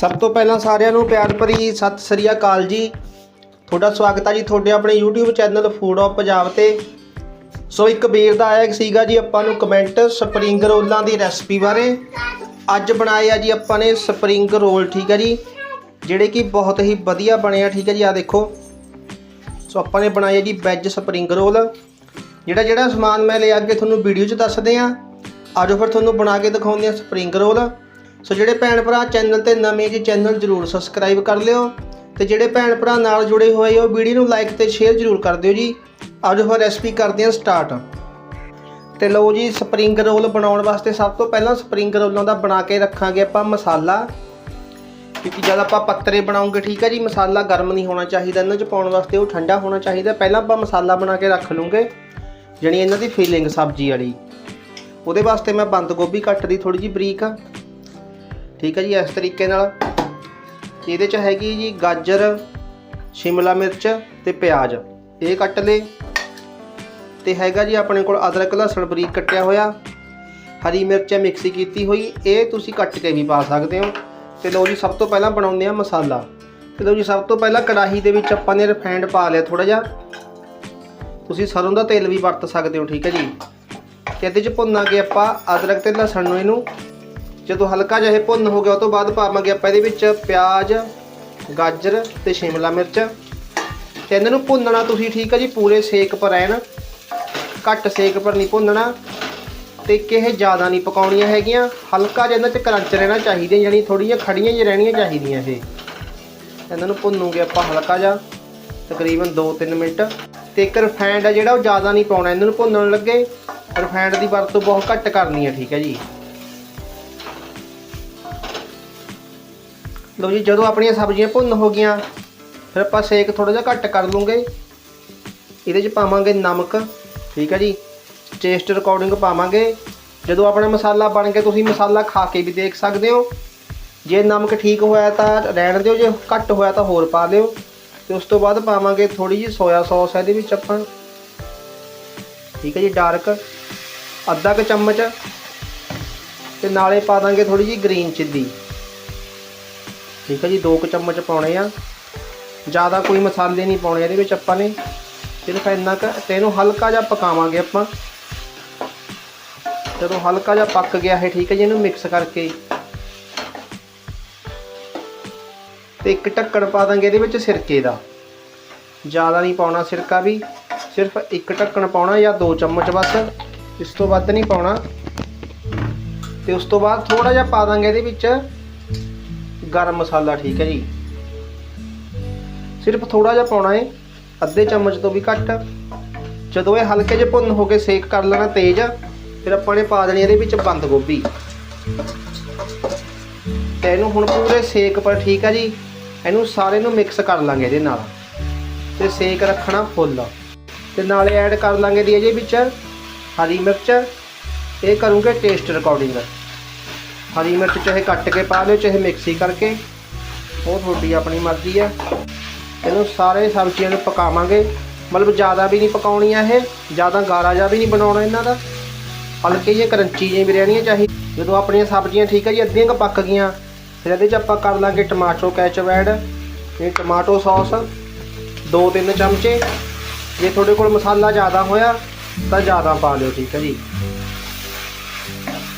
ਸਭ ਤੋਂ ਪਹਿਲਾਂ ਸਾਰਿਆਂ ਨੂੰ ਪਿਆਰ ਭਰੀ ਸਤਿ ਸ੍ਰੀ ਅਕਾਲ ਜੀ। ਤੁਹਾਡਾ ਸਵਾਗਤ ਹੈ ਜੀ ਤੁਹਾਡੇ ਆਪਣੇ YouTube channel food of Punjab ਤੇ। ਸੋ ਇੱਕ ਵੀਰ ਦਾ ਆਇਆ ਸੀਗਾ ਜੀ ਆਪਾਂ ਨੂੰ ਕਮੈਂਟ ਸਪਰਿੰਗ ਰੋਲਾਂ ਦੀ ਰੈਸਪੀ ਬਾਰੇ। ਅੱਜ ਬਣਾਏ ਆ ਜੀ ਆਪਾਂ ਨੇ ਸਪਰਿੰਗ ਰੋਲ, ਠੀਕ ਹੈ ਜੀ। ਜਿਹੜੇ ਕਿ ਬਹੁਤ ਹੀ ਵਧੀਆ ਬਣੇ ਆ, ਠੀਕ ਹੈ ਜੀ ਆ ਦੇਖੋ। ਸੋ ਆਪਾਂ ਨੇ ਬਣਾਏ ਆ ਜੀ ਵੈਜ ਸਪਰਿੰਗ ਰੋਲ। ਜਿਹੜਾ ਜਿਹੜਾ ਸਮਾਨ ਮੈਂ ਲਿਆ ਅੱਗੇ ਤੁਹਾਨੂੰ ਵੀਡੀਓ 'ਚ ਦੱਸਦੇ ਆ। ਆਜੋ ਫਿਰ ਤੁਹਾਨੂੰ ਬਣਾ ਕੇ ਦਿਖਾਉਂਦੇ ਆ ਸਪਰਿੰਗ ਰੋਲ। ਸੋ ਜਿਹੜੇ ਭੈਣ ਭਰਾ ਚੈਨਲ ਤੇ ਨਵੇਂ ਜੀ ਚੈਨਲ ਜਰੂਰ ਸਬਸਕ੍ਰਾਈਬ ਕਰ ਲਿਓ ਤੇ ਜਿਹੜੇ ਭੈਣ ਭਰਾ ਨਾਲ ਜੁੜੇ ਹੋਏ ਹੋ, ਵੀਡੀਓ ਨੂੰ ਲਾਈਕ ਤੇ ਸ਼ੇਅਰ ਜਰੂਰ ਕਰ ਦਿਓ ਜੀ। ਅੱਜ ਫਿਰ ਰੈਸਪੀ ਕਰਦੇ ਹਾਂ ਸਟਾਰਟ ਤੇ ਲਓ ਜੀ ਸਪਰਿੰਗ ਰੋਲ ਬਣਾਉਣ ਵਾਸਤੇ ਸਭ ਤੋਂ ਪਹਿਲਾਂ ਸਪਰਿੰਗ ਰੋਲਾਂ ਦਾ ਬਣਾ ਕੇ ਰੱਖਾਂਗੇ ਆਪਾਂ ਮਸਾਲਾ। ਕਿਉਂਕਿ ਜਦ ਆਪਾਂ ਪੱਤਰੇ ਬਣਾਉਂਗੇ, ਠੀਕ ਹੈ ਜੀ, ਮਸਾਲਾ ਗਰਮ ਨਹੀਂ ਹੋਣਾ ਚਾਹੀਦਾ, ਇਹਨਾਂ 'ਚ ਪਾਉਣ ਵਾਸਤੇ ਉਹ ਠੰਡਾ ਹੋਣਾ ਚਾਹੀਦਾ। ਪਹਿਲਾਂ ਆਪਾਂ ਮਸਾਲਾ ਬਣਾ ਕੇ ਰੱਖ ਲੂੰਗੇ ਜਣੀ ਇਹਨਾਂ ਦੀ ਫੀਲਿੰਗ ਸਬਜ਼ੀ ਵਾਲੀ। ਉਹਦੇ ਵਾਸਤੇ ਮੈਂ ਬੰਦ ਗੋਭੀ ਕੱਟਦੀ ਥੋੜੀ ਜੀ ਬਰੀਕ ਠੀਕ ਹੈ ਜੀ, ਇਸ ਤਰੀਕੇ ਨਾਲ। ਇਹਦੇ 'ਚ ਹੈਗੀ ਜੀ ਗਾਜਰ, ਸ਼ਿਮਲਾ ਮਿਰਚ ਤੇ ਪਿਆਜ਼। ਇਹ ਕੱਟ ਲਏ। ਤੇ ਹੈਗਾ ਜੀ ਆਪਣੇ ਕੋਲ ਅਦਰਕ, ਲਸਣ, ਬਰੀਕ ਕੱਟਿਆ ਹੋਇਆ। ਹਰੀ ਮਿਰਚ ਮਿਕਸੀ ਕੀਤੀ ਹੋਈ। ਇਹ ਤੁਸੀਂ ਕੱਟ ਕੇ ਵੀ ਪਾ ਸਕਦੇ ਹੋ। ਤੇ ਲਓ ਜੀ, ਸਭ ਤੋਂ ਪਹਿਲਾਂ ਬਣਾਉਂਦੇ ਆ ਮਸਾਲਾ। ਤੇ ਲਓ ਜੀ, ਸਭ ਤੋਂ ਪਹਿਲਾਂ ਕੜਾਹੀ ਦੇ ਵਿੱਚ ਆਪਾਂ ਨੇ ਰਿਫਾਈਂਡ ਪਾ ਲਿਆ ਥੋੜਾ ਜਿਹਾ। ਤੁਸੀਂ ਸਰੋਂ ਦਾ ਤੇਲ ਵੀ ਵਰਤ ਸਕਦੇ ਹੋ, ਠੀਕ ਹੈ ਜੀ। ਤੇ ਇਹਦੇ 'ਚ ਭੁੰਨਾਂਗੇ ਆਪਾਂ ਅਦਰਕ ਤੇ ਲਸਣ ਨੂੰ ਇਹਨੂੰ। ਜਦੋਂ ਹਲਕਾ ਜਿਹਾ ਭੁੰਨ ਹੋ ਗਿਆ, ਉਹ ਤੋਂ ਬਾਅਦ ਪਾਵਾਂਗੇ ਆਪਾਂ ਇਹਦੇ ਵਿੱਚ ਪਿਆਜ਼, ਗਾਜਰ ਤੇ ਸ਼ਿਮਲਾ ਮਿਰਚ। ਤੇ ਇਹਨਾਂ ਨੂੰ ਭੁੰਨਣਾ ਤੁਸੀਂ ਠੀਕ ਹੈ ਜੀ, ਪੂਰੇ ਸੇਕ ਪਰ ਰਹਿਣ। ਘੱਟ ਸੇਕ ਪਰ ਨਹੀਂ ਭੁੰਨਣਾ। ਤੇ ਕਿਹ ਜ਼ਿਆਦਾ ਨਹੀਂ ਪਕਾਉਣੀਆਂ ਹੈਗੀਆਂ। ਹਲਕਾ ਜਿਹਾ ਇਹਨਾਂ 'ਚ ਕਰੰਚ ਰਹਿਣਾ ਚਾਹੀਦਾ ਯਾਨੀ ਥੋੜੀਆਂ ਖੜੀਆਂ ਜਿਹੀਆਂ ਰਹਿਣੀਆਂ ਚਾਹੀਦੀਆਂ ਇਹ। ਇਹਨਾਂ ਨੂੰ ਭੁੰਨੂਗੇ ਆਪਾਂ ਹਲਕਾ ਜਿਹਾ, ਤਕਰੀਬਨ 2-3 ਮਿੰਟ। ਤੇ ਇੱਕ ਰਿਫਾਈਂਡ ਆ ਜਿਹੜਾ ਉਹ ਜ਼ਿਆਦਾ ਨਹੀਂ ਪਾਉਣਾ, ਇਹਨਾਂ ਨੂੰ ਭੁੰਨਣ ਲੱਗੇ। ਰਿਫਾਈਂਡ ਦੀ ਵਰਤੋਂ ਬਹੁਤ ਘੱਟ ਕਰਨੀ ਹੈ ਠੀਕ ਹੈ ਜੀ। ਲਓ ਜੀ, ਜਦੋਂ ਆਪਣੀਆਂ ਸਬਜ਼ੀਆਂ ਭੁੰਨ ਹੋ ਗਈਆਂ, ਫਿਰ ਆਪਾਂ ਸੇਕ ਥੋੜਾ ਜਿਹਾ ਘੱਟ ਕਰ ਲੂੰਗੇ। ਇਹਦੇ 'ਚ ਪਾਵਾਂਗੇ ਨਮਕ, ਠੀਕ ਹੈ ਜੀ। ਟੇਸਟ ਰਿਕਾਰਡਿੰਗ ਪਾਵਾਂਗੇ। ਜਦੋਂ ਆਪਣਾ ਮਸਾਲਾ ਬਣ ਕੇ ਤੁਸੀਂ ਮਸਾਲਾ ਖਾ ਕੇ ਵੀ ਦੇਖ ਸਕਦੇ ਹੋ। ਜੇ ਨਮਕ ਠੀਕ ਹੋਇਆ ਤਾਂ ਰਹਿਣ ਦਿਓ, ਜੇ ਘੱਟ ਹੋਇਆ ਤਾਂ ਹੋਰ ਪਾ ਲਿਓ ਤੇ ਉਸ ਤੋਂ ਬਾਅਦ ਪਾਵਾਂਗੇ ਥੋੜੀ ਜਿਹੀ ਸੋਇਆ ਸੌਸ ਇਹਦੇ ਵਿੱਚ ਆਪਾਂ, ਠੀਕ ਹੈ ਜੀ ਡਾਰਕ ਅੱਧਾ ਕੁ ਚਮਚ। ਤੇ ਨਾਲੇ ਪਾ ਦਾਂਗੇ ਥੋੜੀ ਜਿਹੀ ਗ੍ਰੀਨ ਚਿੱਲੀ ਠੀਕ ਹੈ ਜੀ, ਦੋ ਕੁ ਚਮਚ ਪਾਉਣੇ ਆ। ਜ਼ਿਆਦਾ ਕੋਈ ਮਸਾਲੇ ਨਹੀਂ ਪਾਉਣੇ ਇਹਦੇ ਵਿੱਚ ਆਪਾਂ ਨੇ। ਸਿਰਫ ਇੰਨਾ ਕੁ ਤੇ ਇਹਨੂੰ ਹਲਕਾ ਜਿਹਾ ਪਕਾਵਾਂਗੇ ਆਪਾਂ। ਜਦੋਂ ਹਲਕਾ ਜਿਹਾ ਪੱਕ ਗਿਆ ਹੈ ਠੀਕ ਹੈ ਜੀ, ਇਹਨੂੰ ਮਿਕਸ ਕਰਕੇ। ਤੇ ਇੱਕ ਢੱਕਣ ਪਾ ਦਾਂਗੇ ਇਹਦੇ ਵਿੱਚ ਸਿਰਕੇ ਦਾ। ਜ਼ਿਆਦਾ ਨਹੀਂ ਪਾਉਣਾ ਸਿਰਕਾ ਵੀ, ਸਿਰਫ ਇੱਕ ਢੱਕਣ ਪਾਉਣਾ ਜਾਂ ਦੋ ਚਮਚ ਬਸ ਇਸ ਤੋਂ ਵੱਧ ਨਹੀਂ ਪਾਉਣਾ। ਤੇ ਉਸ ਤੋਂ ਬਾਅਦ ਥੋੜਾ ਜਿਹਾ ਪਾ ਦਾਂਗੇ ਇਹਦੇ ਵਿੱਚ ਗਰਮ ਮਸਾਲਾ, ਠੀਕ ਹੈ ਜੀ। ਸਿਰਫ ਥੋੜਾ ਜਿਹਾ ਪਾਉਣਾ ਹੈ ਅੱਧੇ ਚਮਚ ਤੋਂ ਵੀ ਘੱਟ। ਜਦੋਂ ਇਹ ਹਲਕੇ ਜਿਹੇ ਭੁੰਨ ਹੋ ਕੇ ਸੇਕ ਕਰ ਲੈਣਾ ਤੇਜ਼, ਫਿਰ ਆਪਾਂ ਨੇ ਪਾ ਦੇਣੀ ਇਹਦੇ ਵਿੱਚ ਬੰਦ ਗੋਭੀ। ਤੇ ਇਹਨੂੰ ਹੁਣ ਪੂਰੇ ਸੇਕ ਪਰ, ਠੀਕ ਹੈ ਜੀ, ਇਹਨੂੰ ਸਾਰੇ ਨੂੰ ਮਿਕਸ ਕਰ ਲਾਂਗੇ ਇਹਦੇ ਨਾਲ। ਤੇ ਸੇਕ ਰੱਖਣਾ ਫੁੱਲ। ਤੇ ਨਾਲੇ ਐਡ ਕਰ ਲਾਂਗੇ ਦੀ ਇਹਦੇ ਵਿੱਚ ਹਰੀ ਮਿਰਚ। ਇਹ ਕਰੂੰਗੇ ਟੇਸਟ ਰਿਕਾਰਡਿੰਗ ਹਰੀ ਮਿਰਚ ਚਾਹੇ ਕੱਟ ਕੇ ਪਾ ਲਿਓ, ਚਾਹੇ ਮਿਕਸੀ ਕਰਕੇ। ਉਹ ਤੁਹਾਡੀ ਆਪਣੀ ਮਰਜ਼ੀ ਹੈ ਇਹਨੂੰ ਸਾਰੇ ਸਬਜ਼ੀਆਂ ਨੂੰ ਪਕਾਵਾਂਗੇ। ਮਤਲਬ ਜ਼ਿਆਦਾ ਵੀ ਨਹੀਂ ਪਕਾਉਣੀਆਂ ਇਹ, ਜ਼ਿਆਦਾ ਗਾਰਾ ਜਿਹਾ ਵੀ ਨਹੀਂ ਬਣਾਉਣਾ ਇਹਨਾਂ ਦਾ। ਹਲਕੇ ਜਿਹੇ ਕਰੰਚੀ ਜਿਹੇ ਵੀ ਰਹਿਣੀਆਂ ਚਾਹੀਦੀ ਜਦੋਂ ਆਪਣੀਆਂ ਸਬਜ਼ੀਆਂ ਠੀਕ ਹੈ ਜੀ, ਅੱਧੀਆਂ ਕੁ ਪੱਕ ਗਈਆਂ। ਫਿਰ ਇਹਦੇ 'ਚ ਆਪਾਂ ਕਰ ਲਾਂਗੇ ਟਮਾਟੋ ਕੈਚਅਪ ਐਡ। ਇਹ ਟਮਾਟੋ ਸੌਸ 2-3 ਚਮਚੇ। ਜੇ ਤੁਹਾਡੇ ਕੋਲ ਮਸਾਲਾ ਜ਼ਿਆਦਾ ਹੋਇਆ, ਤਾਂ ਜ਼ਿਆਦਾ ਪਾ ਲਿਓ, ਠੀਕ ਹੈ ਜੀ।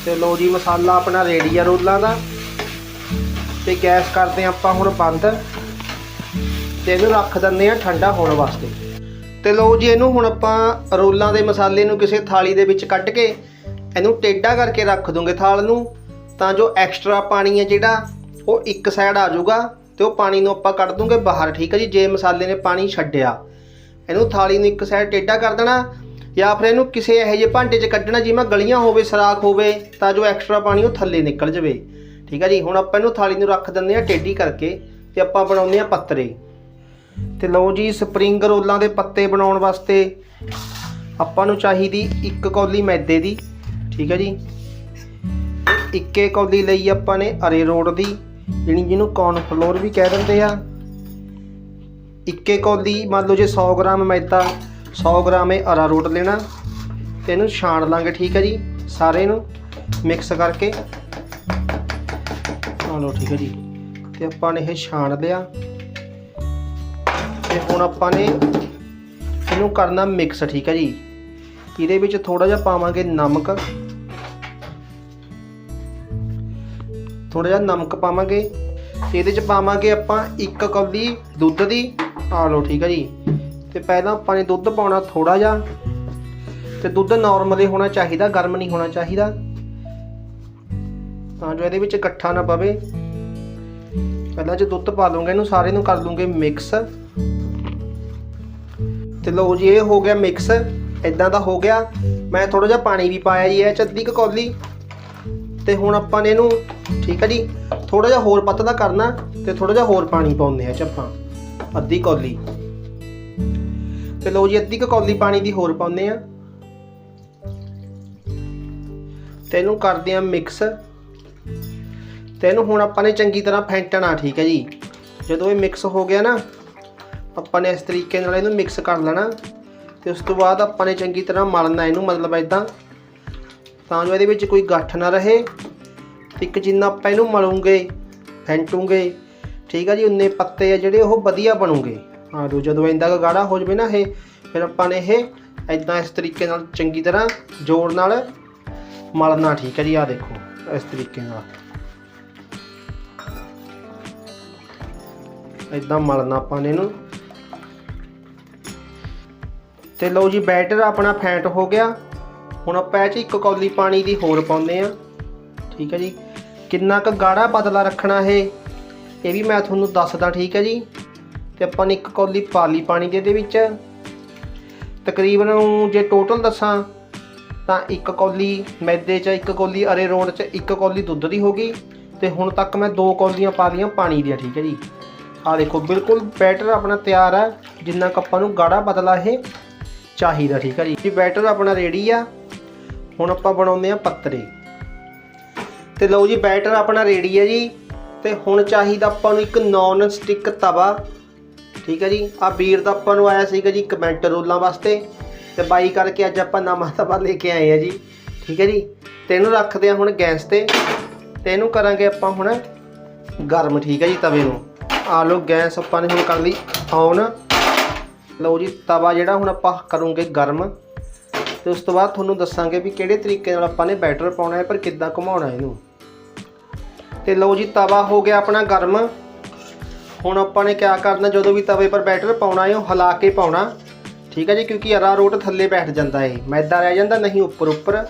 ਤੇ ਲੋ ਜੀ ਮਸਾਲਾ ਆਪਣਾ ਰੈਡੀ ਆ ਰੋਲਾਂ ਦਾ। ਤੇ ਗੈਸ ਕਰਦੇ ਹਾਂ ਆਪਾਂ ਹੁਣ ਬੰਦ। ਤੇ ਇਹਨੂੰ ਰੱਖ ਦਿੰਦੇ ਆ ਠੰਡਾ ਹੋਣ ਵਾਸਤੇ। ਤੇ ਲਓ ਜੀ ਇਹਨੂੰ ਹੁਣ ਆਪਾਂ ਰੋਲਾਂ ਦੇ ਮਸਾਲੇ ਨੂੰ ਕਿਸੇ ਥਾਲੀ ਦੇ ਵਿੱਚ ਕੱਢ ਕੇ ਇਹਨੂੰ ਟੇਢਾ ਕਰਕੇ ਰੱਖ ਦੂੰਗੇ ਥਾਲ ਨੂੰ। ਤਾਂ ਜੋ ਐਕਸਟਰਾ ਪਾਣੀ ਹੈ ਜਿਹੜਾ, ਉਹ ਇੱਕ ਸਾਈਡ ਆ ਜਾਊਗਾ ਤੇ ਉਹ ਪਾਣੀ ਨੂੰ ਆਪਾਂ ਕੱਢ ਦੂੰਗੇ ਬਾਹਰ, ਠੀਕ ਹੈ ਜੀ? ਜੇ ਮਸਾਲੇ ਨੇ ਪਾਣੀ ਛੱਡਿਆ। ਇਹਨੂੰ ਥਾਲੀ ਨੂੰ ਇੱਕ ਸਾਈਡ ਟੇਢਾ ਕਰ ਦੇਣਾ। ਜਾਂ ਫਿਰ ਇਹਨੂੰ ਕਿਸੇ ਇਹੋ ਜਿਹੇ ਭਾਂਡੇ 'ਚ ਕੱਢਣਾ ਜਿਵੇਂ ਗਲੀਆਂ ਹੋਵੇ, ਸਰਾਖ ਹੋਵੇ, ਤਾਂ ਜੋ ਐਕਸਟਰਾ ਪਾਣੀ ਉਹ ਥੱਲੇ ਨਿਕਲ ਜਾਵੇ। ਠੀਕ ਹੈ ਜੀ? ਹੁਣ ਆਪਾਂ ਇਹਨੂੰ ਥਾਲੀ ਨੂੰ ਰੱਖ ਦਿੰਦੇ ਆ ਟੇਢੀ ਕਰਕੇ ਤੇ ਆਪਾਂ ਬਣਾਉਂਦੇ ਆ ਪੱਤਰੇ। ਤੇ ਲਓ ਜੀ, ਸਪਰਿੰਗ ਰੋਲਾਂ ਦੇ ਪੱਤੇ ਬਣਾਉਣ ਵਾਸਤੇ ਆਪਾਂ ਨੂੰ ਚਾਹੀਦੀ ਇੱਕ ਕੌਲੀ ਮੈਦੇ ਦੀ। ਠੀਕ ਹੈ ਜੀ? ਇੱਕੇ ਕੌਲੀ ਲਈ ਆਪਾਂ ਨੇ ਅਰੇ ਰੋਡ ਦੀ, ਜਿਹੜੀ ਜਿਹਨੂੰ ਕੌਰਨ ਫਲੋਰ ਵੀ ਕਹਿ ਦਿੰਦੇ ਆ। ਇੱਕੇ ਕੌਲੀ ਮੰਨ ਲਓ ਜੇ 100 ਗ੍ਰਾਮ ਮੈਦਾ 100 ਗ੍ਰਾਮ ਇਹ ਅਰਾ ਰੋਟ ਲੈਣਾ। ਤੇ ਇਹਨੂੰ ਛਾਣ ਲਾਂਗੇ, ਠੀਕ ਹੈ ਜੀ? ਸਾਰੇ ਨੂੰ ਮਿਕਸ ਕਰਕੇ। ਆ ਲਓ, ਠੀਕ ਹੈ ਜੀ। ਤੇ ਆਪਾਂ ਨੇ ਇਹ ਛਾਣ ਲਿਆ। ਤੇ ਹੁਣ ਆਪਾਂ ਨੇ ਇਹਨੂੰ ਕਰਨਾ ਮਿਕਸ ਠੀਕ ਹੈ ਜੀ? ਇਹਦੇ ਵਿੱਚ ਥੋੜਾ ਜਿਹਾ ਪਾਵਾਂਗੇ ਨਮਕ। ਥੋੜਾ ਜਿਹਾ ਨਮਕ ਪਾਵਾਂਗੇ। ਇਹਦੇ ਚ ਪਾਵਾਂਗੇ ਆਪਾਂ ਇੱਕ ਕੌਲੀ ਦੁੱਧ ਦੀ। ਆ ਲਓ, ਠੀਕ ਹੈ ਜੀ? ਤੇ ਪਹਿਲਾਂ ਆਪਾਂ ਨੇ ਦੁੱਧ ਪਾਉਣਾ ਥੋੜਾ ਜਿਹਾ ਤੇ ਦੁੱਧ ਨਾਰਮਲੀ ਹੋਣਾ ਚਾਹੀਦਾ, ਗਰਮ ਨਹੀਂ ਹੋਣਾ ਚਾਹੀਦਾ। ਤਾਂ ਜੋ ਇਹਦੇ ਵਿੱਚ ਇਕੱਠਾ ਨਾ ਪਵੇ। ਪਹਿਲਾਂ ਜੇ ਦੁੱਧ ਪਾ ਲਵਾਂਗੇ ਇਹਨੂੰ ਸਾਰੇ ਨੂੰ ਕਰ ਲਵਾਂਗੇ ਮਿਕਸ ਤੇ ਲਓ ਜੀ, ਇਹ ਹੋ ਗਿਆ ਮਿਕਸ ਇਦਾਂ ਦਾ ਹੋ ਗਿਆ। ਮੈਂ ਥੋੜਾ ਜਿਹਾ ਪਾਣੀ ਵੀ ਪਾਇਆ ਜੀ, ਇਹ ਚ ਅੱਧੀ ਕੌਲੀ। ਤੇ ਹੁਣ ਆਪਾਂ ਨੇ ਇਹਨੂੰ, ਠੀਕ ਹੈ ਜੀ ਥੋੜਾ ਜਿਹਾ ਹੋਰ ਪਤਲਾ ਕਰਨਾ ਤੇ ਥੋੜਾ ਜਿਹਾ ਹੋਰ ਪਾਣੀ ਪਾਉਂਦੇ ਆ ਚ ਆਪਾਂ, ਅੱਧੀ ਕੌਲੀ। ਤੇ ਲਓ ਜੀ, ਅੱਧੀ ਕੁ ਕੌਲੀ ਪਾਣੀ ਦੀ ਹੋਰ ਪਾਉਂਦੇ ਆ ਤੇ ਇਹਨੂੰ ਕਰਦੇ ਆ ਮਿਕਸ ਤੇ ਇਹਨੂੰ ਹੁਣ ਆਪਾਂ ਨੇ ਚੰਗੀ ਤਰ੍ਹਾਂ ਫੈਂਟਣਾ, ਠੀਕ ਹੈ ਜੀ। ਜਦੋਂ ਇਹ ਮਿਕਸ ਹੋ ਗਿਆ ਨਾ, ਆਪਾਂ ਨੇ ਇਸ ਤਰੀਕੇ ਨਾਲ ਇਹਨੂੰ ਮਿਕਸ ਕਰ ਲੈਣਾ। ਤੇ ਉਸ ਤੋਂ ਬਾਅਦ ਆਪਾਂ ਨੇ ਚੰਗੀ ਤਰ੍ਹਾਂ ਮਲਣਾ ਇਹਨੂੰ, ਮਤਲਬ ਇਦਾਂ ਤਾਂ ਜੋ ਇਹਦੇ ਵਿੱਚ ਕੋਈ ਗੱਠ ਨਾ ਰਹੇ। ਤੇ ਇੱਕ ਜਿੰਨਾ ਆਪਾਂ ਇਹਨੂੰ ਮਲੂਗੇ, ਫੈਂਟੂਗੇ, ਠੀਕ ਹੈ ਜੀ, ਉਨੇ ਪੱਤੇ ਆ ਜਿਹੜੇ ਉਹ ਵਧੀਆ ਬਣੂਗੇ। ਹਾਂ ਜਦੋਂ ਇੰਦਾ ਕੁ ਗਾੜਾ ਹੋ ਜਵੇ ਨਾ ਇਹ, ਫਿਰ ਆਪਾਂ ਨੇ ਇਹ ਇਦਾਂ ਇਸ ਤਰੀਕੇ ਨਾਲ ਚੰਗੀ ਤਰ੍ਹਾਂ ਜ਼ੋਰ ਨਾਲ ਮਲਣਾ ਠੀਕ ਹੈ ਜੀ ਆ ਦੇਖੋ, ਇਸ ਤਰੀਕੇ ਨਾਲ। ਇਦਾਂ ਮਲਣਾ ਆਪਾਂ ਨੇ ਇਹਨੂੰ। ਤੇ ਲਓ ਜੀ, ਬੈਟਰ ਆਪਣਾ ਫੈਂਟ ਹੋ ਗਿਆ। ਹੁਣ ਆਪਾਂ ਇਹ 'ਚ ਇੱਕ ਕੌਲੀ ਪਾਣੀ ਦੀ ਹੋਰ ਪਾਉਂਦੇ ਆ ਠੀਕ ਹੈ ਜੀ। ਕਿੰਨਾ ਕੁ ਗਾੜਾ ਪਤਲਾ ਰੱਖਣਾ ਇਹ ਇਹ ਵੀ ਮੈਂ ਤੁਹਾਨੂੰ ਦੱਸਦਾ ਠੀਕ ਹੈ ਜੀ। ਤੇ ਆਪਾਂ ਨੇ ਇੱਕ ਕੌਲੀ ਪਾ ਲਈ ਪਾਣੀ ਦੇ ਇਹਦੇ ਵਿੱਚ। ਤਕਰੀਬਨ ਜੇ ਟੋਟਲ ਦੱਸਾਂ, ਤਾਂ ਇੱਕ ਕੌਲੀ ਮੈਦੇ 'ਚ, ਇੱਕ ਕੌਲੀ ਅਰੇ ਰੋਡ 'ਚ, ਇੱਕ ਕੌਲੀ ਦੁੱਧ ਦੀ ਹੋ ਗਈ। ਤੇ ਹੁਣ ਤੱਕ ਮੈਂ ਦੋ ਕੌਲੀਆਂ ਪਾ ਲਈਆਂ ਪਾਣੀ ਦੀਆਂ, ਠੀਕ ਹੈ ਜੀ। ਆਹ ਦੇਖੋ, ਬਿਲਕੁਲ ਬੈਟਰ ਆਪਣਾ ਤਿਆਰ ਹੈ, ਜਿੰਨਾ ਕੁ ਆਪਾਂ ਨੂੰ ਗਾੜਾ ਬਦਲਾ ਇਹ ਚਾਹੀਦਾ, ਠੀਕ ਹੈ ਜੀ। ਜੀ ਬੈਟਰ ਆਪਣਾ ਰੈਡੀ ਆ। ਹੁਣ ਆਪਾਂ ਬਣਾਉਂਦੇ ਆ ਪੱਤਰੇ। ਤੇ ਲਓ ਜੀ, ਬੈਟਰ ਆਪਣਾ ਰੈਡੀ ਹੈ ਜੀ। ਤੇ ਹੁਣ ਚਾਹੀਦਾ ਆਪਾਂ ਨੂੰ ਇੱਕ ਨੌਨ ਸਟਿਕ ਤਵਾ ਠੀਕ ਹੈ ਜੀ। ਆ ਵੀਰ ਦਾ ਆਪਾਂ ਨੂੰ ਆਇਆ ਸੀਗਾ ਜੀ ਕਮੈਂਟ ਰੋਲਾਂ ਵਾਸਤੇ। ਤੇ ਬਾਈ ਕਰਕੇ ਅੱਜ ਆਪਾਂ ਨਵਾਂ ਤਵਾ ਲੈ ਕੇ ਆਏ ਆ ਜੀ। ਠੀਕ ਹੈ ਜੀ। ਤੇ ਇਹਨੂੰ ਰੱਖਦੇ ਆ ਹੁਣ ਗੈਸ ਤੇ। ਤੇ ਇਹਨੂੰ ਕਰਾਂਗੇ ਆਪਾਂ ਹੁਣ ਗਰਮ, ਠੀਕ ਹੈ ਜੀ, ਤਵੇ ਨੂੰ। ਆ ਲਓ ਗੈਸ ਆਪਾਂ ਨੇ ਹੁਣ ਕਰ ਲਈ ਔਨ ਲਓ ਜੀ, ਤਵਾ ਜਿਹੜਾ ਹੁਣ ਆਪਾਂ ਕਰੂੰਗੇ ਗਰਮ। ਤੇ ਉਸ ਤੋਂ ਬਾਅਦ ਤੁਹਾਨੂੰ ਦੱਸਾਂਗੇ ਵੀ ਕਿਹੜੇ ਤਰੀਕੇ ਨਾਲ ਆਪਾਂ ਨੇ ਬੈਟਰ ਪਾਉਣਾ ਹੈ, ਪਰ ਕਿੱਦਾਂ ਘੁਮਾਉਣਾ ਇਹਨੂੰ। ਤੇ ਲਓ ਜੀ, ਤਵਾ ਹੋ ਗਿਆ ਆਪਣਾ ਗਰਮ। ਹੁਣ ਆਪਾਂ ਨੇ ਕਿਆ ਕਰਨਾ, ਜਦੋਂ ਵੀ ਤਵੇ ਪਰ ਬੈਟਰ ਪਾਉਣਾ ਹੈ ਉਹ ਹਿਲਾ ਕੇ ਪਾਉਣਾ। ਠੀਕ ਹੈ ਜੀ, ਕਿਉਂਕਿ ਅਰਾ ਰੋਟ ਥੱਲੇ ਬੈਠ ਜਾਂਦਾ ਹੈ ਮੈਦਾ ਰਹਿ ਜਾਂਦਾ, ਨਹੀਂ ਉੱਪਰ ਉੱਪਰ।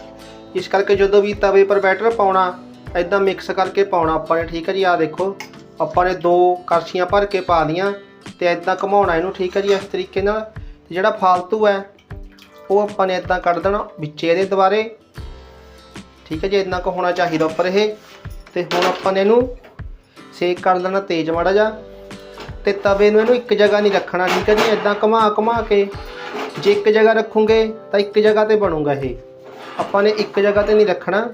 ਇਸ ਕਰਕੇ ਜਦੋਂ ਵੀ ਤਵੇ ਪਰ ਬੈਟਰ ਪਾਉਣਾ ਐਦਾਂ ਮਿਕਸ ਕਰਕੇ ਪਾਉਣਾ ਆਪਾਂ ਨੇ। ਠੀਕ ਹੈ ਜੀ, ਆਹ ਦੇਖੋ, ਆਪਾਂ ਨੇ ਦੋ ਕਰਸੀਆਂ ਭਰ ਕੇ ਪਾ ਲੀਆਂ ਤੇ ਐਦਾਂ ਘੁਮਾਉਣਾ ਇਹਨੂੰ। ਠੀਕ ਹੈ ਜੀ, ਇਸ ਤਰੀਕੇ ਨਾਲ। ਤੇ ਜਿਹੜਾ ਫਾਲਤੂ ਹੈ, ਉਹ ਆਪਾਂ ਨੇ ਇਦਾਂ ਕੱਢ ਦੇਣਾ ਵਿੱਚੇ ਇਹਦੇ ਦੁਬਾਰੇ ਠੀਕ ਹੈ ਜੀ, ਇੰਨਾ ਕੁ ਹੋਣਾ ਚਾਹੀਦਾ ਉੱਪਰ ਇਹ। ਤੇ ਹੁਣ ਆਪਾਂ ਨੇ ਇਹਨੂੰ ਸੇਕ ਕਰ ਲੈਣਾ ਤੇਜ਼ ਮਾੜਾ ਜਿਹਾ। ਤੇ ਤਵੇ ਨੂੰ ਇਹਨੂੰ ਇੱਕ ਜਗ੍ਹਾ ਨਹੀਂ ਰੱਖਣਾ, ਠੀਕ ਹੈ ਜੀ? ਇਦਾਂ ਘੁਮਾ ਘੁਮਾ ਕੇ ਜੇ ਇੱਕ ਜਗ੍ਹਾ ਰੱਖੋਗੇ ਤਾਂ ਇੱਕ ਜਗ੍ਹਾ ਤੇ ਬਣੂਗਾ ਇਹ। ਆਪਾਂ ਨੇ ਇੱਕ ਜਗ੍ਹਾ ਤੇ ਨਹੀਂ ਰੱਖਣਾ।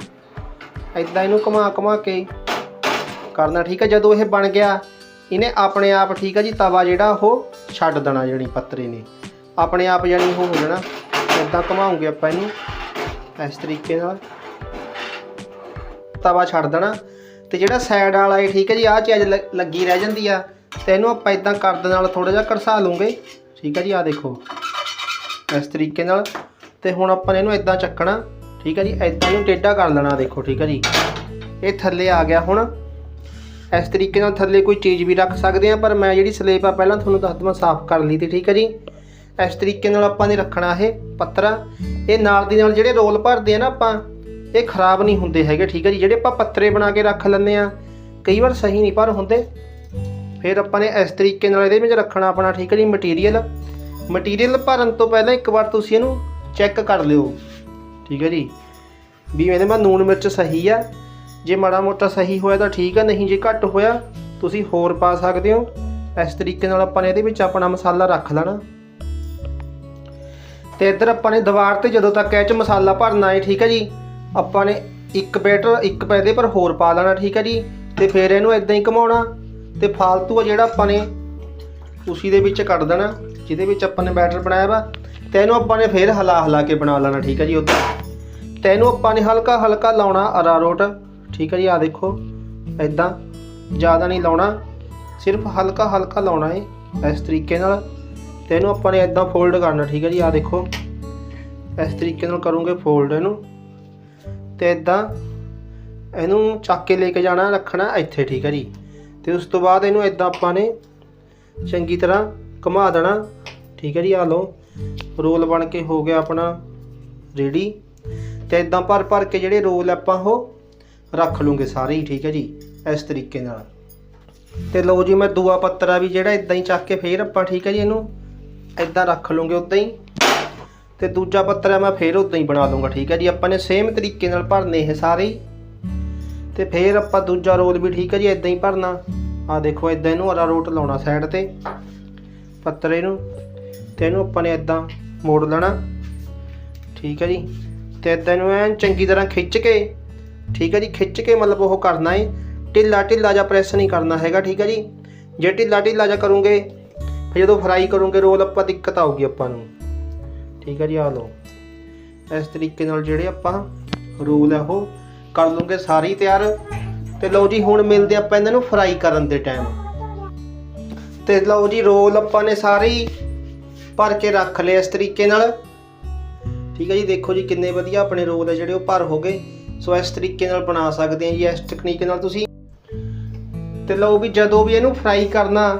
ਇਦਾਂ ਇਹਨੂੰ ਘੁਮਾ ਘੁਮਾ ਕੇ ਕਰਨਾ, ਠੀਕ ਹੈ? ਜਦੋਂ ਇਹ ਬਣ ਗਿਆ, ਇਹਨੇ ਆਪਣੇ ਆਪ, ਠੀਕ ਹੈ ਜੀ, ਤਵਾ ਜਿਹੜਾ ਉਹ ਛੱਡ ਦੇਣਾ ਜਿਹੜੀ ਪੱਤਰੇ ਨੇ। ਆਪਣੇ ਆਪ ਜਾਨੀ ਉਹ ਹੋ ਜਾਣਾ। ਇਦਾਂ ਘੁਮਾਉਂਗੇ ਆਪਾਂ ਇਹਨੂੰ ਇਸ ਤਰੀਕੇ ਨਾਲ। ਤਵਾ ਛੱਡ ਦੇਣਾ। ਤੇ ਜਿਹੜਾ ਸਾਈਡ ਵਾਲਾ ਹੈ ਠੀਕ ਹੈ ਜੀ, ਆਹ ਚੀਜ਼ ਲ- ਲੱਗੀ ਰਹਿ ਜਾਂਦੀ ਆ। ਤੇ ਇਹਨੂੰ ਆਪਾਂ ਇਦਾਂ ਕਰਦ ਨਾਲ ਥੋੜਾ ਜਿਹਾ ਘੜਸਾ ਲੂੰਗੇ। ਠੀਕ ਹੈ ਜੀ, ਆਹ ਦੇਖੋ। ਇਸ ਤਰੀਕੇ ਨਾਲ। ਤੇ ਹੁਣ ਆਪਾਂ ਨੇ ਇਹਨੂੰ ਇਦਾਂ ਚੱਕਣਾ। ਠੀਕ ਹੈ ਜੀ ਇਦਾਂ ਇਹਨੂੰ ਟੇਢਾ ਕਰ ਲੈਣਾ, ਦੇਖੋ, ਠੀਕ ਹੈ ਜੀ। ਇਹ ਥੱਲੇ ਆ ਗਿਆ ਹੁਣ। ਇਸ ਤਰੀਕੇ ਨਾਲ ਥੱਲੇ ਕੋਈ ਚੀਜ਼ ਵੀ ਰੱਖ ਸਕਦੇ ਆ, ਪਰ ਮੈਂ ਜਿਹੜੀ ਸਲੇਬ ਆ ਪਹਿਲਾਂ ਤੁਹਾਨੂੰ ਦੱਸ ਦਵਾਂ, ਸਾਫ਼ ਕਰ ਲਈ ਤੇ ਠੀਕ ਹੈ ਜੀ। ਇਸ ਤਰੀਕੇ ਨਾਲ ਆਪਾਂ ਨੇ ਰੱਖਣਾ ਇਹ ਪੱਤਰਾ। ਇਹ ਨਾਲ ਦੀ ਨਾਲ ਜਿਹੜੇ ਰੋਲ ਭਰਦੇ ਆ ਨਾ ਆਪਾਂ, ਇਹ ਖਰਾਬ ਨਹੀਂ ਹੁੰਦੇ ਹੈਗੇ, ਠੀਕ ਹੈ ਜੀ। ਜਿਹੜੇ ਆਪਾਂ ਪੱਤਰੇ ਬਣਾ ਕੇ ਰੱਖ ਲੈਂਦੇ ਆ, ਕਈ ਵਾਰ ਸਹੀ ਨਹੀਂ ਪਰ ਹੁੰਦੇ। ਫਿਰ ਆਪਾਂ ਨੇ ਇਸ ਤਰੀਕੇ ਨਾਲ ਇਹਦੇ ਵਿੱਚ ਰੱਖਣਾ ਆਪਣਾ, ਠੀਕ ਹੈ ਜੀ ਮਟੀਰੀਅਲ ਮਟੀਰੀਅਲ ਭਰਨ ਤੋਂ ਪਹਿਲਾਂ ਇੱਕ ਵਾਰ ਤੁਸੀਂ ਇਹਨੂੰ ਚੈੱਕ ਕਰ ਲਿਓ। ਠੀਕ ਹੈ ਜੀ। ਵੀ ਇਹਦੇ ਮਾ ਨੂਣ ਮਿਰਚ ਸਹੀ ਆ। ਜੇ ਮਾੜਾ ਮੋਟਾ ਸਹੀ ਹੋਇਆ ਤਾਂ ਠੀਕ ਹੈ ਨਹੀਂ ਜੇ ਘੱਟ ਹੋਇਆ, ਤੁਸੀਂ ਹੋਰ ਪਾ ਸਕਦੇ ਹੋ। ਇਸ ਤਰੀਕੇ ਨਾਲ ਆਪਾਂ ਨੇ ਇਹਦੇ ਵਿੱਚ ਆਪਣਾ ਮਸਾਲਾ ਰੱਖ ਲੈਣਾ। ਤੇ ਇੱਧਰ ਆਪਾਂ ਨੇ ਦੀਵਾਰ ਤੇ ਜਦੋਂ ਤੱਕ ਇਹ ਚ ਮਸਾਲਾ ਭਰਨਾ ਹੈ, ਠੀਕ ਹੈ ਜੀ, ਆਪਾਂ ਨੇ ਇੱਕ ਬੈਟਰ ਇੱਕ ਪੈਦੇ ਪਰ ਹੋਰ ਪਾ ਲੈਣਾ, ਠੀਕ ਹੈ ਜੀ। ਤੇ ਫਿਰ ਇਹਨੂੰ ਇਦਾਂ ਹੀ ਘਮਾਉਣਾ। ਤੇ ਫਾਲਤੂ ਆ ਜਿਹੜਾ ਆਪਾਂ ਨੇ ਉਸੀ ਦੇ ਵਿੱਚ ਕੱਢ ਦੇਣਾ, ਜਿਹਦੇ ਵਿੱਚ ਆਪਾਂ ਨੇ ਬੈਟਰ ਬਣਾਇਆ ਵਾ ਤੇ ਇਹਨੂੰ ਆਪਾਂ ਨੇ ਫਿਰ ਹਲਾ ਹਿਲਾ ਕੇ ਬਣਾ ਲੈਣਾ, ਠੀਕ ਹੈ ਜੀ ਉੱਧਰ ਤੇ ਇਹਨੂੰ ਆਪਾਂ ਨੇ ਹਲਕਾ ਹਲਕਾ ਲਾਉਣਾ ਅਰਾਰੋਟ ਠੀਕ ਹੈ ਜੀ ਆ ਦੇਖੋ ਇਦਾਂ ਜ਼ਿਆਦਾ ਨਹੀਂ ਲਾਉਣਾ, ਸਿਰਫ ਹਲਕਾ ਹਲਕਾ ਲਾਉਣਾ ਏ, ਇਸ ਤਰੀਕੇ ਨਾਲ। ਤੇ ਇਹਨੂੰ ਆਪਾਂ ਨੇ ਇਦਾਂ ਫੋਲਡ ਕਰਨਾ, ਠੀਕ ਹੈ ਜੀ ਆ ਦੇਖੋ, ਇਸ ਤਰੀਕੇ ਨਾਲ ਕਰੋਗੇ ਫੋਲਡ ਇਹਨੂੰ। ਤੇ ਇਦਾਂ ਇਹਨੂੰ ਚੱਕ ਕੇ ਲੈ ਕੇ ਜਾਣਾ, ਰੱਖਣਾ ਇੱਥੇ, ਠੀਕ ਹੈ ਜੀ। ਤੇ ਉਸ ਤੋਂ ਬਾਅਦ ਇਹਨੂੰ ਇਦਾਂ ਆਪਾਂ ਨੇ ਚੰਗੀ ਤਰ੍ਹਾਂ ਘੁਮਾ ਦੇਣਾ। ਠੀਕ ਹੈ ਜੀ ਆ ਲਓ। ਰੋਲ ਬਣ ਕੇ ਹੋ ਗਿਆ ਆਪਣਾ ਰੈਡੀ ਤੇ ਇਦਾਂ ਭਰ ਭਰ ਕੇ ਜਿਹੜੇ ਰੋਲ ਆਪਾਂ ਉਹ ਰੱਖ ਲੂਗੇ ਸਾਰੇ ਹੀ, ਠੀਕ ਹੈ ਜੀ, ਇਸ ਤਰੀਕੇ ਨਾਲ। ਤੇ ਲਓ ਜੀ, ਮੈਂ ਦੂਆ ਪੱਤਰਾ ਵੀ ਜਿਹੜਾ ਇਦਾਂ ਹੀ ਚੱਕ ਕੇ ਫੇਰ ਆਪਾਂ, ਠੀਕ ਹੈ ਜੀ, ਇਹਨੂੰ ਇਦਾਂ ਰੱਖ ਲੂਗੇ ਉਦਾਂ ਹੀ। ਤੇ ਦੂਜਾ ਪੱਤਰਾ ਮੈਂ ਫੇਰ ਉਦਾਂ ਹੀ ਬਣਾ ਲੂੰਗਾ, ਠੀਕ ਹੈ ਜੀ, ਆਪਾਂ ਨੇ ਸੇਮ ਤਰੀਕੇ ਨਾਲ ਭਰਨੇ ਇਹ ਸਾਰੇ ਹੀ। ਤੇ ਫਿਰ ਆਪਾਂ ਦੂਜਾ ਰੋਲ ਵੀ ਠੀਕ ਹੈ ਜੀ ਇਦਾਂ ਹੀ ਭਰਨਾ। ਆ ਦੇਖੋ ਇਦਾਂ ਇਹਨੂੰ ਅਰਾ ਰੋਟ ਲਾਉਣਾ ਸਾਈਡ ਤੇ, ਪੱਤਰੇ ਨੂੰ, ਤੇ ਇਹਨੂੰ ਆਪਾਂ ਨੇ ਇਦਾਂ ਮੋੜ ਲੈਣਾ। ਠੀਕ ਹੈ ਜੀ, ਤੇ ਇਦਾਂ ਇਹਨੂੰ ਐਨ ਚੰਗੀ ਤਰ੍ਹਾਂ ਖਿੱਚ ਕੇ, ਠੀਕ ਹੈ ਜੀ, ਖਿੱਚ ਕੇ ਮਤਲਬ ਉਹ ਕਰਨਾ ਹੈ ਢਿੱਲਾ ਢਿੱਲਾ ਜਾਂ ਪ੍ਰੈਸ ਨਹੀਂ ਕਰਨਾ ਹੈਗਾ, ਠੀਕ ਹੈ ਜੀ। ਜੇ ਢਿੱਲਾ ਢਿੱਲਾ ਜਾਂ ਕਰੋਗੇ, ਫਿਰ ਜਦੋਂ ਫਰਾਈ ਕਰੋਗੇ ਰੋਲ, ਆਪਾਂ ਦਿੱਕਤ ਆਊਗੀ ਆਪਾਂ ਨੂੰ। ਠੀਕ ਹੈ ਜੀ ਆ ਲਓ। ਇਸ ਤਰੀਕੇ ਨਾਲ ਜਿਹੜੇ ਆਪਾਂ ਰੋਲ ਆ ਉਹ ਕਰ ਲੂੰਗੇ ਸਾਰੇ ਹੀ ਤਿਆਰ। ਤੇ ਲਓ ਜੀ, ਹੁਣ ਮਿਲਦੇ ਆਪਾਂ ਇਹਨਾਂ ਨੂੰ ਫਰਾਈ ਕਰਨ ਦੇ ਟਾਈਮ ਤੇ ਲਓ ਜੀ ਰੋਲ ਆਪਾਂ ਨੇ ਸਾਰੇ ਹੀ ਭਰ ਕੇ ਰੱਖ ਲਏ ਇਸ ਤਰੀਕੇ ਨਾਲ। ਠੀਕ ਹੈ ਜੀ, ਦੇਖੋ ਜੀ ਕਿੰਨੇ ਵਧੀਆ ਆਪਣੇ ਰੋਲ ਆ ਜਿਹੜੇ ਉਹ ਭਰ ਹੋ ਗਏ। ਸੋ ਇਸ ਤਰੀਕੇ ਨਾਲ ਬਣਾ ਸਕਦੇ ਆ ਜੀ, ਇਸ ਟੈਕਨੀਕ ਨਾਲ ਤੁਸੀਂ। ਤੇ ਲਓ ਵੀ ਜਦੋਂ ਵੀ ਇਹਨੂੰ ਫਰਾਈ ਕਰਨਾ,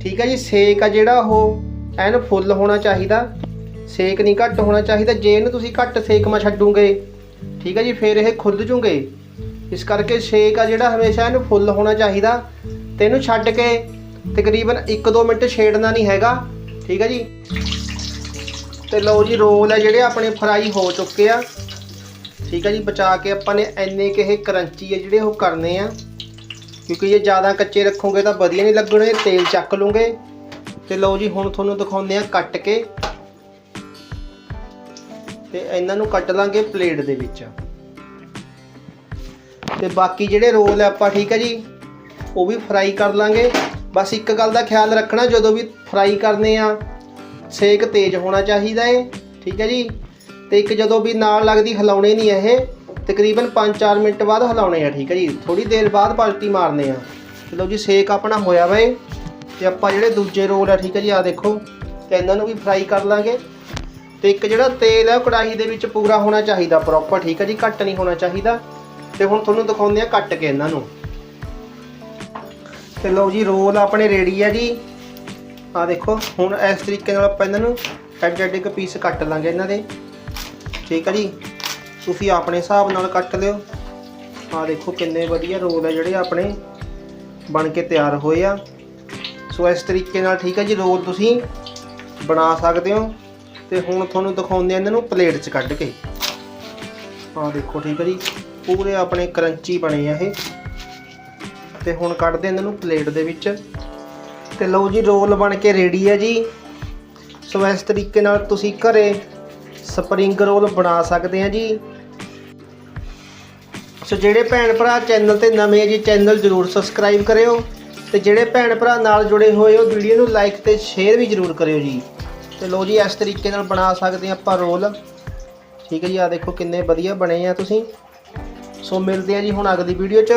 ਠੀਕ ਹੈ ਜੀ, ਸੇਕ ਆ ਜਿਹੜਾ ਉਹ ਐਨ ਫੁੱਲ ਹੋਣਾ ਚਾਹੀਦਾ। ਸੇਕ ਨਹੀਂ ਘੱਟ ਹੋਣਾ ਚਾਹੀਦਾ। ਜੇ ਇਹਨੂੰ ਤੁਸੀਂ ਘੱਟ ਸੇਕ ਮਾ ਛੱਡੋਗੇ ਠੀਕ ਹੈ ਜੀ, ਫਿਰ ਇਹ ਖੁੱਲ ਜੂਗੇ। ਇਸ ਕਰਕੇ ਸੇਕ ਆ ਜਿਹੜਾ ਹਮੇਸ਼ਾ ਇਹਨੂੰ ਫੁੱਲ ਹੋਣਾ ਚਾਹੀਦਾ। ਤੇ ਇਹਨੂੰ ਛੱਡ ਕੇ ਤਕਰੀਬਨ 1-2 ਮਿੰਟ ਛੇੜਨਾ ਨਹੀਂ ਹੈਗਾ। ਠੀਕ ਹੈ ਜੀ। ਤੇ ਲਓ ਜੀ, ਰੋਲ ਆ ਜਿਹੜੇ ਆਪਣੇ ਫਰਾਈ ਹੋ ਚੁੱਕੇ ਆ। ਠੀਕ ਹੈ ਜੀ, ਬਚਾ ਕੇ ਆਪਾਂ ਨੇ ਐਨੇ ਕਿ ਇਹ ਕਰੰਚੀ ਆ ਜਿਹੜੇ ਉਹ ਕਰਨੇ ਆ। ਕਿਉਂਕਿ ਜੇ ਜ਼ਿਆਦਾ ਕੱਚੇ ਰੱਖੋਗੇ ਤਾਂ ਵਧੀਆ ਨਹੀਂ ਲੱਗਣਗੇ ਤੇਲ ਚੱਕ ਲੂਗੇ। ਤੇ ਲਓ ਜੀ, ਹੁਣ ਤੁਹਾਨੂੰ ਦਿਖਾਉਂਦੇ ਆ ਕੱਟ ਕੇ। ਤੇ ਇਹਨਾਂ ਨੂੰ ਕੱਟ ਲਾਂਗੇ ਪਲੇਟ ਦੇ ਵਿੱਚ। ਤੇ ਬਾਕੀ ਜਿਹੜੇ ਰੋਲ ਆ, ਆਪਾਂ ਠੀਕ ਹੈ ਜੀ? ਉਹ ਵੀ ਫਰਾਈ ਕਰ ਲਾਂਗੇ। ਬਸ ਇੱਕ ਗੱਲ ਦਾ ਖਿਆਲ ਰੱਖਣਾ, ਜਦੋਂ ਵੀ ਫਰਾਈ ਕਰਨੇ ਆ, ਸੇਕ ਤੇਜ਼ ਹੋਣਾ ਚਾਹੀਦਾ ਏ, ਠੀਕ ਹੈ ਜੀ? ਤੇ ਇੱਕ ਜਦੋਂ ਵੀ ਨਾਲ ਲੱਗਦੀ ਹਿਲਾਉਣੇ ਨਹੀਂ ਇਹ, ਤਕਰੀਬਨ 5-4 ਮਿੰਟ ਬਾਅਦ ਹਿਲਾਉਣੇ ਆ, ਠੀਕ ਹੈ ਜੀ? ਥੋੜੀ ਦੇਰ ਬਾਅਦ ਪਲਟੀ ਮਾਰਨੇ ਆ। ਚਲੋ ਜੀ, ਸੇਕ ਆਪਣਾ ਹੋਇਆ ਵਾ। ਏ ਤੇ ਆਪਾਂ ਜਿਹੜੇ ਦੂਜੇ ਰੋਲ ਆ, ਠੀਕ ਹੈ ਜੀ ਆ ਦੇਖੋ। ਤੇ ਇਹਨਾਂ ਨੂੰ ਵੀ ਫਰਾਈ ਕਰ ਲਾਂਗੇ। ਤੇ ਇੱਕ ਜਿਹੜਾ ਤੇਲ ਹੈ ਉਹ ਕੜਾਹੀ ਦੇ ਵਿੱਚ ਪੂਰਾ ਹੋਣਾ ਚਾਹੀਦਾ ਪ੍ਰੋਪਰ ਠੀਕ ਹੈ ਜੀ? ਘੱਟ ਨਹੀਂ ਹੋਣਾ ਚਾਹੀਦਾ। ਤੇ ਹੁਣ ਤੁਹਾਨੂੰ ਦਿਖਾਉਂਦੇ ਆ ਕੱਟ ਕੇ ਇਹਨਾਂ ਨੂੰ। ਤੇ ਲਓ ਜੀ, ਰੋਲ ਆਪਣੇ ਰੈਡੀ ਹੈ ਜੀ। ਆ ਦੇਖੋ, ਹੁਣ ਇਸ ਤਰੀਕੇ ਨਾਲ ਆਪਾਂ ਇਹਨਾਂ ਨੂੰ ਐਡ ਐਡ ਇੱਕ ਪੀਸ ਕੱਟ ਲਾਂਗੇ ਇਹਨਾਂ ਦੇ। ਠੀਕ ਹੈ ਜੀ? ਤੁਸੀਂ ਆਪਣੇ ਹਿਸਾਬ ਨਾਲ ਕੱਟ ਲਿਓ। ਆ ਦੇਖੋ ਕਿੰਨੇ ਵਧੀਆ ਰੋਲ ਹੈ ਜਿਹੜੇ ਆਪਣੇ ਬਣ ਕੇ ਤਿਆਰ ਹੋਏ ਆ। ਸੋ ਇਸ ਤਰੀਕੇ ਨਾਲ ਠੀਕ ਹੈ ਜੀ, ਰੋਲ ਤੁਸੀਂ ਬਣਾ ਸਕਦੇ ਹੋ। ਤੇ ਹੁਣ ਤੁਹਾਨੂੰ ਦਿਖਾਉਂਦੇ ਆ ਇਹਨਾਂ ਨੂੰ ਪਲੇਟ 'ਚ ਕੱਢ ਕੇ। ਆ ਦੇਖੋ, ਠੀਕ ਹੈ ਜੀ। ਪੂਰੇ ਆਪਣੇ ਕਰੰਚੀ ਬਣੇ ਆ ਇਹ। ਤੇ ਹੁਣ ਕੱਢਦੇ ਇਹਨਾਂ ਨੂੰ ਪਲੇਟ ਦੇ ਵਿੱਚ। ਤੇ ਲਓ ਜੀ, ਰੋਲ ਬਣ ਕੇ ਰੈਡੀ ਹੈ ਜੀ। ਸੋ ਇਸ ਤਰੀਕੇ ਨਾਲ ਤੁਸੀਂ ਘਰੇ ਸਪਰਿੰਗ ਰੋਲ ਬਣਾ ਸਕਦੇ ਆ ਜੀ। ਸੋ ਜਿਹੜੇ ਭੈਣ ਭਰਾ ਚੈਨਲ ਤੇ ਨਵੇਂ ਜੀ, ਚੈਨਲ ਜਰੂਰ ਸਬਸਕ੍ਰਾਈਬ ਕਰਿਓ। ਤੇ ਜਿਹੜੇ ਭੈਣ ਭਰਾ ਨਾਲ ਜੁੜੇ ਹੋਏ ਹੋ, ਵੀਡੀਓ ਨੂੰ ਲਾਈਕ ਤੇ ਸ਼ੇਅਰ ਵੀ ਜਰੂਰ ਕਰਿਓ ਜੀ। ਤੇ ਲਓ ਜੀ, ਇਸ ਤਰੀਕੇ ਨਾਲ ਬਣਾ ਸਕਦੇ ਆ ਆਪਾਂ ਰੋਲ। ਠੀਕ ਹੈ ਜੀ ਆ ਦੇਖੋ ਕਿੰਨੇ ਵਧੀਆ ਬਣੇ ਆ ਤੁਸੀਂ। ਸੋ ਮਿਲਦੇ ਆ ਜੀ ਹੁਣ ਅਗਲੀ ਵੀਡੀਓ 'ਚ।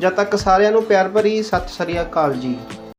ਜਦ ਤੱਕ ਸਾਰਿਆਂ ਨੂੰ ਪਿਆਰ ਭਰੀ ਸਤਿ ਸ੍ਰੀ ਅਕਾਲ ਜੀ।